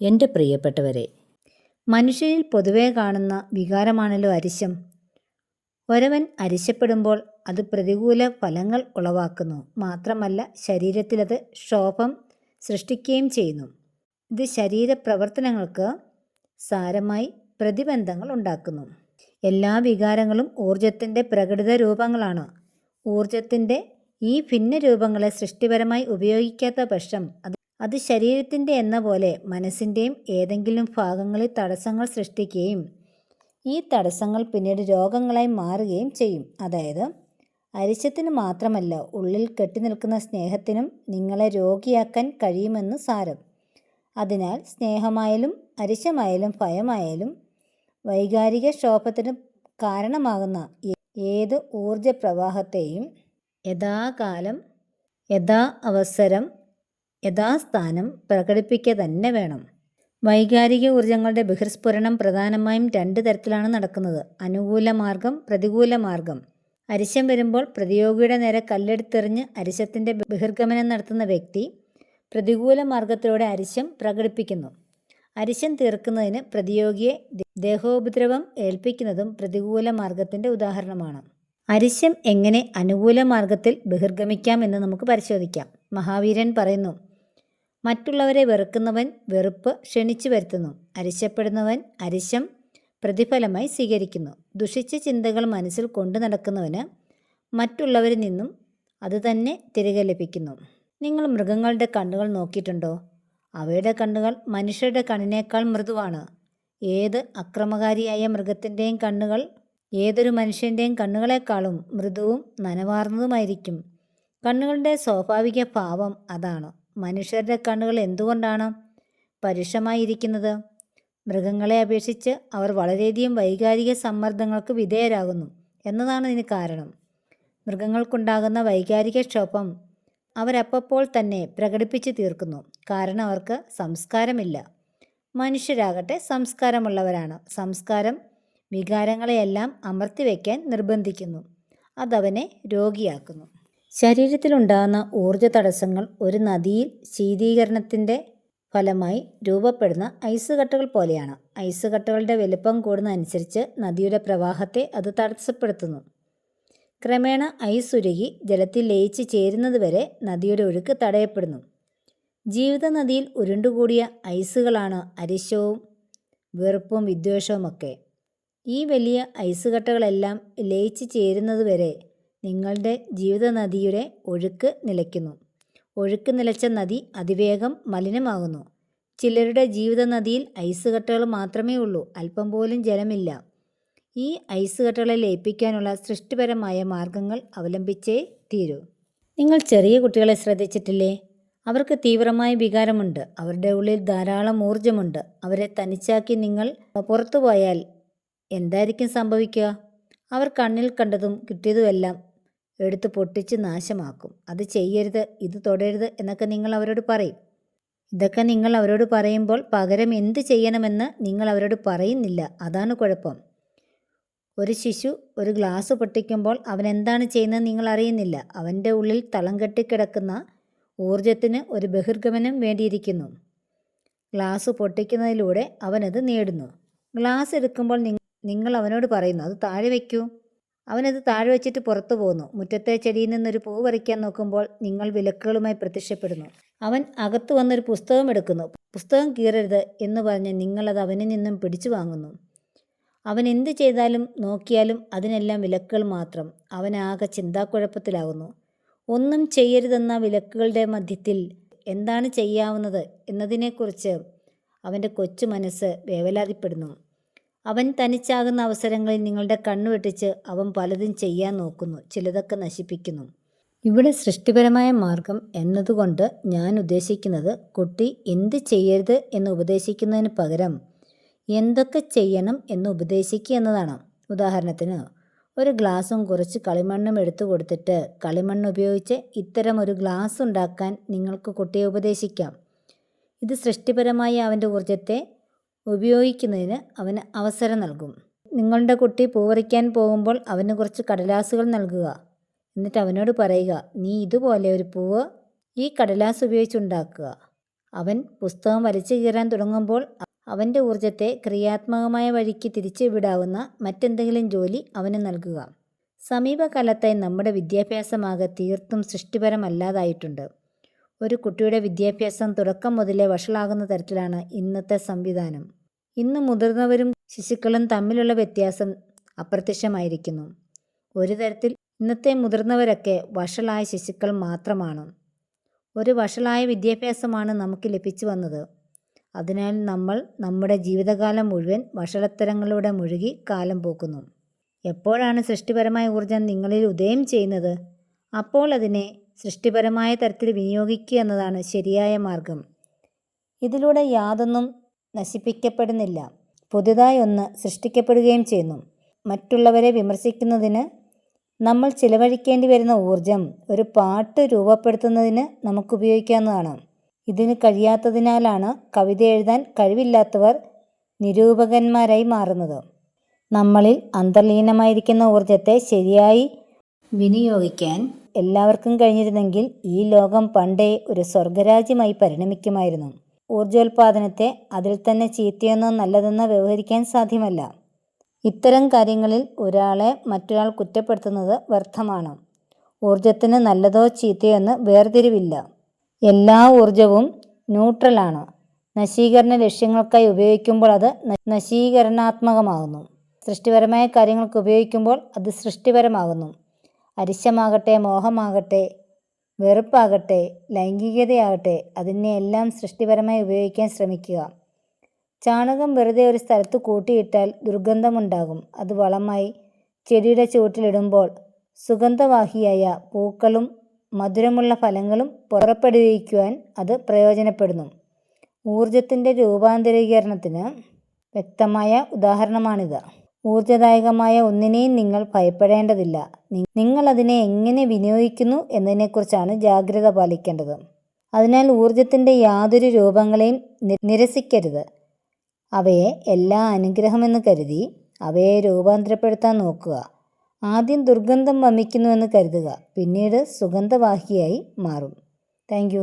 എന്റെ പ്രിയപ്പെട്ടവരെ മനുഷ്യരിൽ പൊതുവേ കാണുന്ന വികാരമാണല്ലോ അരിശം. ഒരവൻ അരിശപ്പെടുമ്പോൾ അത് പ്രതികൂല ഫലങ്ങൾ ഉളവാക്കുന്നു. മാത്രമല്ല ശരീരത്തിലത് ക്ഷോഭം സൃഷ്ടിക്കുകയും ചെയ്യുന്നു. ഇത് ശരീരപ്രവർത്തനങ്ങൾക്ക് സാരമായി പ്രതിബന്ധങ്ങൾ ഉണ്ടാക്കുന്നു. എല്ലാ വികാരങ്ങളും ഊർജത്തിന്റെ പ്രകടിത രൂപങ്ങളാണ്. ഊർജത്തിന്റെ ഈ ഭിന്ന രൂപങ്ങളെ സൃഷ്ടിപരമായി ഉപയോഗിക്കാത്ത പക്ഷം അത് അത് ശരീരത്തിന്റെ എന്ന പോലെ മനസ്സിന്റെയും ഏതെങ്കിലും ഭാഗങ്ങളിൽ തടസ്സങ്ങൾ സൃഷ്ടിക്കുകയും ഈ തടസ്സങ്ങൾ പിന്നീട് രോഗങ്ങളായി മാറുകയും ചെയ്യും. അതായത് അരിശത്തിന് മാത്രമല്ല ഉള്ളിൽ കെട്ടിനിൽക്കുന്ന സ്നേഹത്തിനും നിങ്ങളെ രോഗിയാക്കാൻ കഴിയുമെന്ന് സാരം. അതിനാൽ സ്നേഹമായാലും അരിശമായാലും ഭയമായാലും വൈകാരിക ക്ഷോഭത്തിന് കാരണമാകുന്ന ഏത് ഊർജ പ്രവാഹത്തെയും യഥാകാലം യഥാ അവസരം യഥാസ്ഥാനം പ്രകടിപ്പിക്കുക തന്നെ വേണം. വൈകാരിക ഊർജങ്ങളുടെ ബഹിർസ്ഫുരണം പ്രധാനമായും രണ്ട് തരത്തിലാണ് നടക്കുന്നത്. അനുകൂല മാർഗം പ്രതികൂല മാർഗം അരിശം വരുമ്പോൾ പ്രതിയോഗിയുടെ നേരെ കല്ലെടുത്തെറിഞ്ഞ് അരിശത്തിന്റെ ബഹിർഗമനം നടത്തുന്ന വ്യക്തി പ്രതികൂല മാർഗത്തിലൂടെ അരിശം പ്രകടിപ്പിക്കുന്നു. അരിശം തീർക്കുന്നതിന് പ്രതിയോഗിയെ ദേഹോപദ്രവം ഏൽപ്പിക്കുന്നതും പ്രതികൂല മാർഗത്തിന്റെ ഉദാഹരണമാണ്. അരിശം എങ്ങനെ അനുകൂല മാർഗത്തിൽ ബഹിർഗമിക്കാം എന്ന് നമുക്ക് പരിശോധിക്കാം. മഹാവീരൻ പറയുന്നു മറ്റുള്ളവരെ വെറുക്കുന്നവൻ വെറുപ്പ് ക്ഷണിച്ചു വരുത്തുന്നു. അരിശപ്പെടുന്നവൻ അരിശം പ്രതിഫലമായി സ്വീകരിക്കുന്നു. ദുഷിച്ച ചിന്തകൾ മനസ്സിൽ കൊണ്ടു നടക്കുന്നവന് മറ്റുള്ളവരിൽ നിന്നും അതുതന്നെ തിരികെ ലഭിക്കുന്നു. നിങ്ങൾ മൃഗങ്ങളുടെ കണ്ണുകൾ നോക്കിയിട്ടുണ്ടോ? അവയുടെ കണ്ണുകൾ മനുഷ്യരുടെ കണ്ണിനേക്കാൾ മൃദുവാണ്. ഏത് അക്രമകാരിയായ മൃഗത്തിന്റെയും കണ്ണുകൾ ഏതൊരു മനുഷ്യന്റെയും കണ്ണുകളെക്കാളും മൃദുവും നനവാർന്നതുമായിരിക്കും. കണ്ണുകളുടെ സ്വാഭാവിക ഭാവം അതാണ്. മനുഷ്യരുടെ കണ്ണുകൾ എന്തുകൊണ്ടാണ് പരുഷമായിരിക്കുന്നത്? മൃഗങ്ങളെ അപേക്ഷിച്ച് അവർ വളരെയധികം വൈകാരിക സമ്മർദ്ദങ്ങൾക്ക് വിധേയരാകുന്നു എന്നതാണ് ഇതിന് കാരണം. മൃഗങ്ങൾക്കുണ്ടാകുന്ന വൈകാരിക ക്ഷോഭം അവരപ്പോൾ തന്നെ പ്രകടിപ്പിച്ചു തീർക്കുന്നു. കാരണം അവർക്ക് സംസ്കാരമില്ല. മനുഷ്യരാകട്ടെ സംസ്കാരമുള്ളവരാണ്. സംസ്കാരം വികാരങ്ങളെയെല്ലാം അമർത്തിവെക്കാൻ നിർബന്ധിക്കുന്നു. അതവനെ രോഗിയാക്കുന്നു. ശരീരത്തിലുണ്ടാകുന്ന ഊർജ തടസ്സങ്ങൾ ഒരു നദിയിൽ ശീതീകരണത്തിന്റെ ഫലമായി രൂപപ്പെടുന്ന ഐസ് കട്ടകൾ പോലെയാണ്. ഐസ് കട്ടകളുടെ വലുപ്പം കൂടുന്നതനുസരിച്ച് നദിയുടെ പ്രവാഹത്തെ അത് തടസ്സപ്പെടുത്തുന്നു. ക്രമേണ ഐസ് ഉരുകി ജലത്തിൽ ലയിച്ച് ചേരുന്നതുവരെ നദിയുടെ ഒഴുക്ക് തടയപ്പെടുന്നു. ജീവിത നദിയിൽ ഉരുണ്ടുകൂടിയ ഐസുകളാണ് അരിശവും വെറുപ്പും വിദ്വേഷവുമൊക്കെ. ഈ വലിയ ഐസ് കട്ടകളെല്ലാം ലയിച്ച് ചേരുന്നതുവരെ നിങ്ങളുടെ ജീവിത നദിയുടെ ഒഴുക്ക് നിലയ്ക്കുന്നു. ഒഴുക്ക് നിലച്ച നദി അതിവേഗം മലിനമാകുന്നു. ചിലരുടെ ജീവിത നദിയിൽ ഐസ് കട്ടകൾ മാത്രമേ ഉള്ളൂ. അല്പം പോലും ജലമില്ല. ഈ ഐസ് കട്ടകളെ ലയിപ്പിക്കാനുള്ള സൃഷ്ടിപരമായ മാർഗങ്ങൾ അവലംബിച്ചേ തീരൂ. നിങ്ങൾ ചെറിയ കുട്ടികളെ ശ്രദ്ധിച്ചിട്ടില്ലേ? അവർക്ക് തീവ്രമായ വികാരമുണ്ട്. അവരുടെ ഉള്ളിൽ ധാരാളം ഊർജമുണ്ട് അവരെ തനിച്ചാക്കി നിങ്ങൾ പുറത്തു പോയാൽ എന്തായിരിക്കും സംഭവിക്കുക? അവർ കണ്ണിൽ കണ്ടതും കിട്ടിയതുമെല്ലാം എടുത്ത് പൊട്ടിച്ച് നാശമാക്കും. അത് ചെയ്യരുത് ഇത് തുടരുത് എന്നൊക്കെ നിങ്ങൾ അവരോട് പറയും. ഇതൊക്കെ നിങ്ങൾ അവരോട് പറയുമ്പോൾ പകരം എന്ത് ചെയ്യണമെന്ന് നിങ്ങൾ അവരോട് പറയുന്നില്ല. അതാണ് കുഴപ്പം. ഒരു ശിശു ഒരു ഗ്ലാസ് പൊട്ടിക്കുമ്പോൾ അവൻ എന്താണ് ചെയ്യുന്നത് നിങ്ങൾ അറിയുന്നില്ല. അവന്റെ ഉള്ളിൽ തളം കെട്ടിക്കിടക്കുന്ന ഊർജത്തിന് ഒരു ബഹിർഗമനം വേണ്ടിയിരിക്കുന്നു. ഗ്ലാസ് പൊട്ടിക്കുന്നതിലൂടെ അവനത് നേടുന്നു. ഗ്ലാസ് എടുക്കുമ്പോൾ നിങ്ങൾ അവനോട് പറയുന്നു അത് താഴെ വയ്ക്കൂ അവനത് താഴെ വെച്ചിട്ട് പുറത്തു പോകുന്നു മുറ്റത്തെ ചെടിയിൽ നിന്നൊരു പൂ പറിക്കാൻ നോക്കുമ്പോൾ നിങ്ങൾ വിലക്കുകളുമായി പ്രത്യക്ഷപ്പെടുന്നു. അവൻ അകത്തു വന്നൊരു പുസ്തകം എടുക്കുന്നു. പുസ്തകം കീറരുത് എന്ന് പറഞ്ഞ് നിങ്ങളത് അവനിൽ നിന്നും പിടിച്ചു വാങ്ങുന്നു. അവൻ എന്ത് ചെയ്താലും നോക്കിയാലും അതിനെല്ലാം വിലക്കുകൾ മാത്രം. അവനാകെ ചിന്താക്കുഴപ്പത്തിലാകുന്നു ഒന്നും ചെയ്യരുതെന്ന വിലക്കുകളുടെ മധ്യത്തിൽ എന്താണ് ചെയ്യാവുന്നത് എന്നതിനെക്കുറിച്ച് അവന്റെ കൊച്ചു മനസ്സ് വേവലാതിപ്പെടുന്നു. അവൻ തനിച്ചാകുന്ന അവസരങ്ങളിൽ നിങ്ങളുടെ കണ്ണു വെട്ടിച്ച് അവൻ പലതും ചെയ്യാൻ നോക്കുന്നു ചിലതൊക്കെ നശിപ്പിക്കുന്നു. ഇവിടെ സൃഷ്ടിപരമായ മാർഗം എന്നതുകൊണ്ട് ഞാൻ ഉദ്ദേശിക്കുന്നത് കുട്ടി എന്ത് ചെയ്യരുത് എന്ന് ഉപദേശിക്കുന്നതിന് പകരം എന്തൊക്കെ ചെയ്യണം എന്ന് ഉപദേശിക്കുക എന്നതാണ്. ഉദാഹരണത്തിന് ഒരു ഗ്ലാസും കുറച്ച് കളിമണ്ണും എടുത്തു കൊടുത്തിട്ട് കളിമണ്ണ് ഉപയോഗിച്ച് ഇത്തരം ഒരു ഗ്ലാസ് ഉണ്ടാക്കാൻ നിങ്ങൾക്ക് കുട്ടിയെ ഉപദേശിക്കാം. ഇത് സൃഷ്ടിപരമായി അവന്റെ ഊർജത്തെ ഉപയോഗിക്കുന്നതിന് അവന് അവസരം നൽകും. നിങ്ങളുടെ കുട്ടി പൂവറിക്കാൻ പോകുമ്പോൾ അവന് കുറച്ച് കടലാസുകൾ നൽകുക. എന്നിട്ട് അവനോട് പറയുക നീ ഇതുപോലെ ഒരു പൂവ് ഈ കടലാസ് ഉപയോഗിച്ചുണ്ടാക്കുക അവൻ പുസ്തകം വലിച്ചു കീറാൻ തുടങ്ങുമ്പോൾ അവന്റെ ഊർജത്തെ ക്രിയാത്മകമായ വഴിക്ക് തിരിച്ചു വിടാവുന്ന മറ്റെന്തെങ്കിലും ജോലി അവന് നൽകുക. സമീപകാലത്തായി നമ്മുടെ വിദ്യാഭ്യാസമാകെ തീർത്തും സൃഷ്ടിപരമല്ലാതായിട്ടുണ്ട്. ഒരു കുട്ടിയുടെ വിദ്യാഭ്യാസം തുടക്കം മുതലേ വഷളാകുന്ന തരത്തിലാണ് ഇന്നത്തെ സംവിധാനം. ഇന്ന് മുതിർന്നവരും ശിശുക്കളും തമ്മിലുള്ള വ്യത്യാസം അപ്രത്യക്ഷമായിരിക്കുന്നു. ഒരു തരത്തിൽ ഇന്നത്തെ മുതിർന്നവരൊക്കെ വഷളായ ശിശുക്കൾ മാത്രമാണ്. ഒരു വഷളായ വിദ്യാഭ്യാസമാണ് നമുക്ക് ലഭിച്ചു വന്നത്. അതിനാൽ നമ്മൾ നമ്മുടെ ജീവിതകാലം മുഴുവൻ വഷളത്തരങ്ങളിലൂടെ മുഴുകി കാലം പോക്കുന്നു. എപ്പോഴാണ് സൃഷ്ടിപരമായ ഊർജം നിങ്ങളിൽ ഉദയം ചെയ്യുന്നത്? അപ്പോൾ അതിനെ സൃഷ്ടിപരമായ തരത്തിൽ വിനിയോഗിക്കുക എന്നതാണ് ശരിയായ മാർഗം. ഇതിലൂടെ യാതൊന്നും നശിപ്പിക്കപ്പെടുന്നില്ല. പുതുതായി ഒന്ന് സൃഷ്ടിക്കപ്പെടുകയും ചെയ്യുന്നു. മറ്റുള്ളവരെ വിമർശിക്കുന്നതിന് നമ്മൾ ചിലവഴിക്കേണ്ടി വരുന്ന ഊർജം ഒരു പാട്ട് രൂപപ്പെടുത്തുന്നതിന് നമുക്ക് ഉപയോഗിക്കാവുന്നതാണ് ഇതിന് കഴിയാത്തതിനാലാണ് കവിത എഴുതാൻ കഴിവില്ലാത്തവർ നിരൂപകന്മാരായി മാറുന്നത്. നമ്മളിൽ അന്തർലീനമായിരിക്കുന്ന ഊർജത്തെ ശരിയായി വിനിയോഗിക്കാൻ എല്ലാവർക്കും കഴിഞ്ഞിരുന്നെങ്കിൽ ഈ ലോകം പണ്ടേ ഒരു സ്വർഗരാജ്യമായി പരിണമിക്കുമായിരുന്നു. ഊർജോൽപാദനത്തെ അതിൽ തന്നെ ചീത്തയെന്നോ നല്ലതെന്നോ വ്യവഹരിക്കാൻ സാധ്യമല്ല. ഇത്തരം കാര്യങ്ങളിൽ ഒരാളെ മറ്റൊരാൾ കുറ്റപ്പെടുത്തുന്നത് വ്യർത്ഥമാണ്. ഊർജത്തിന് നല്ലതോ ചീത്തയോ എന്ന് വേർതിരിവില്ല. എല്ലാ ഊർജവും ന്യൂട്രലാണ് നശീകരണ ലക്ഷ്യങ്ങൾക്കായി ഉപയോഗിക്കുമ്പോൾ അത് നശീകരണാത്മകമാകുന്നു. സൃഷ്ടിപരമായ കാര്യങ്ങൾക്ക് ഉപയോഗിക്കുമ്പോൾ അത് സൃഷ്ടിപരമാകുന്നു. അരിശമാകട്ടെ മോഹമാകട്ടെ വെറുപ്പാകട്ടെ ലൈംഗികതയാകട്ടെ അതിനെയെല്ലാം സൃഷ്ടിപരമായി ഉപയോഗിക്കാൻ ശ്രമിക്കുക. ചാണകം വെറുതെ ഒരു സ്ഥലത്ത് കൂട്ടിയിട്ടാൽ ദുർഗന്ധമുണ്ടാകും. അത് വളമായി ചെടിയുടെ ചുവട്ടിലിടുമ്പോൾ സുഗന്ധവാഹിയായ പൂക്കളും മധുരമുള്ള ഫലങ്ങളും പുറപ്പെടുവിക്കുവാൻ അത് പ്രയോജനപ്പെടുന്നു. ഊർജത്തിന്റെ രൂപാന്തരീകരണത്തിന് വ്യക്തമായ ഉദാഹരണമാണിത്. ഊർജദായകമായ ഒന്നിനെയും നിങ്ങൾ ഭയപ്പെടേണ്ടതില്ല. നിങ്ങൾ അതിനെ എങ്ങനെ വിനിയോഗിക്കുന്നു എന്നതിനെക്കുറിച്ചാണ് ജാഗ്രത പാലിക്കേണ്ടത്. അതിനാൽ ഊർജത്തിന്റെ യാതൊരു രൂപങ്ങളെയും നിരസിക്കരുത്. അവയെ എല്ലാ അനുഗ്രഹമെന്ന് കരുതി അവയെ രൂപാന്തരപ്പെടുത്താൻ നോക്കുക. ആദ്യം ദുർഗന്ധം വമിക്കുന്നുവെന്ന് കരുതുക. പിന്നീട് സുഗന്ധവാഹിയായി മാറും. താങ്ക്